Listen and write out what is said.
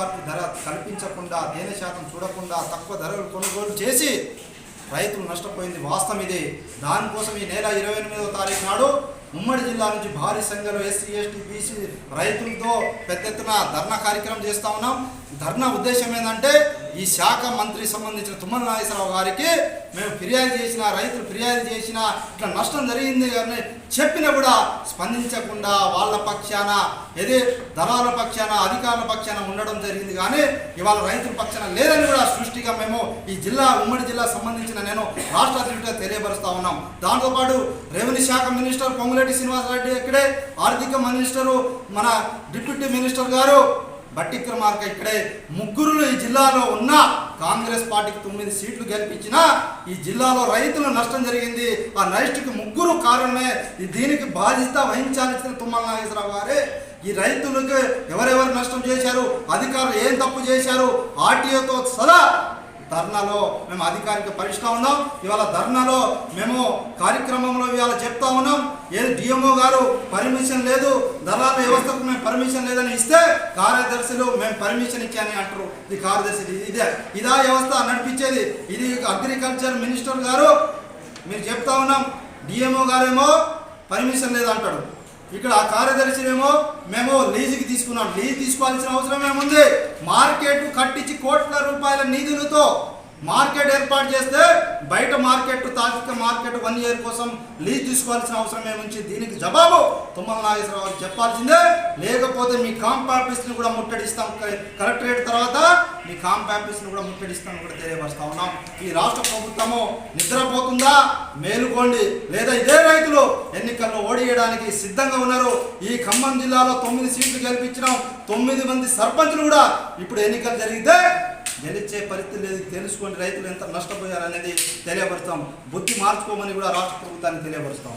గిట్టుబాటు ధర కల్పించకుండా తేనె శాతం చూడకుండా తక్కువ ధరలు కొనుగోలు చేసి రైతులు నష్టపోయింది వాస్తవం ఇది. దానికోసం ఈ నెల ఇరవై ఎనిమిదవ తారీఖు నాడు ఉమ్మడి జిల్లా నుంచి భారీ సంఖ్యలో ఎస్సీ ఎస్టీ బీసీ రైతులతో పెద్ద ఎత్తున ధర్నా కార్యక్రమం చేస్తా ఉన్నాం. ధర్నా ఉద్దేశం ఏంటంటే ఈ శాఖ మంత్రి సంబంధించిన తుమ్మల నాగేశ్వరరావు గారికి మేము ఫిర్యాదు చేసిన రైతులు ఫిర్యాదు చేసిన ఇట్లా నష్టం జరిగింది అని చెప్పినా కూడా స్పందించకుండా వాళ్ళ పక్షాన ఏదే దళాల పక్షాన అధికారుల పక్షాన ఉండడం జరిగింది. కానీ ఇవాళ రైతుల పక్షాన లేదని కూడా సృష్టిగా మేము ఈ జిల్లా ఉమ్మడి జిల్లా సంబంధించిన నేను రాష్ట్ర అధ్యక్షుడిగా తెలియపరుస్తా ఉన్నాం. దాంతోపాటు రెవెన్యూ శాఖ మినిస్టర్ పొంగులేటి శ్రీనివాసరెడ్డి ఇక్కడే ఆర్థిక మినిస్టరు మన డిప్యూటీ మినిస్టర్ గారు బట్టి ఇక్కడే ముగ్గురులు ఈ జిల్లాలో ఉన్న కాంగ్రెస్ పార్టీకి తొమ్మిది సీట్లు గెలిపించిన ఈ జిల్లాలో రైతులు నష్టం జరిగింది. ఆ నష్టకి ముగ్గురు కారణమే ఈ దీనికి బాధ్యత వహించాల్సిన తుమ్మల నాగేశ్వరరావు గారే. ఈ రైతులకు ఎవరెవరు నష్టం చేశారు? అధికారులు ఏం తప్పు చేశారు? ఆర్టీఓతో సదా ధర్నాలో మేము అధికారిక పరుస్తూ ఉన్నాం. ఇవాళ ధర్నాలో మేము కార్యక్రమంలో ఇవాళ చెప్తా ఉన్నాం. ఏది డిఎంఓ గారు పర్మిషన్ లేదు ధర్నాల వ్యవస్థకు మేము పర్మిషన్ లేదని ఇస్తే కార్యదర్శులు మేము పర్మిషన్ ఇచ్చాని అంటారు. ఇది కార్యదర్శి ఇదే ఇదా వ్యవస్థ నడిపించేది. ఇది అగ్రికల్చర్ మినిస్టర్ గారు మీరు చెప్తా ఉన్నాం. డిఎంఓ గారేమో పర్మిషన్ లేదంటాడు. ఇక్కడ ఆ కార్యదర్శినేమో మేము లీజుకి తీసుకున్నాం. లీజ్ తీసుకోవాల్సిన అవసరం ఏముంది? మార్కెట్ కట్టించి కోట్ రూపాయల నిధులతో మార్కెట్ ఏర్పాటు చేస్తే బయట మార్కెట్ తాత్విక మార్కెట్ వన్ ఇయర్ కోసం లీజ్ తీసుకోవాల్సిన అవసరం ఏముంచి దీనికి జవాబు తుమ్మల నాగేశ్వరరావు గారు చెప్పాల్సిందే. లేకపోతే మీ కాంప్ ఆఫీస్ని కూడా ముట్టడిస్తాం. కలెక్టరేట్ తర్వాత మీ కాంప్ ఆఫీస్ని కూడా ముట్టడిస్తాం కూడా తెలియపరుస్తా ఉన్నాం. ఈ రాష్ట్ర ప్రభుత్వము నిద్రపోతుందా? మేలుకోండి. లేదా ఇదే రైతులు ఎన్నికల్లో ఓడియడానికి సిద్ధంగా ఉన్నారు. ఈ ఖమ్మం జిల్లాలో తొమ్మిది సీట్లు గెలిపించడం తొమ్మిది మంది సర్పంచులు కూడా ఇప్పుడు ఎన్నికలు జరిగితే నిలిచే పరిస్థితి లేదు. తెలుసుకోండి రైతులు ఎంత నష్టపోయారనేది తెలియపరుస్తాం. బుద్ధి మార్చుకోమని కూడా రాష్ట్ర ప్రభుత్వాన్ని తెలియపరుస్తాం.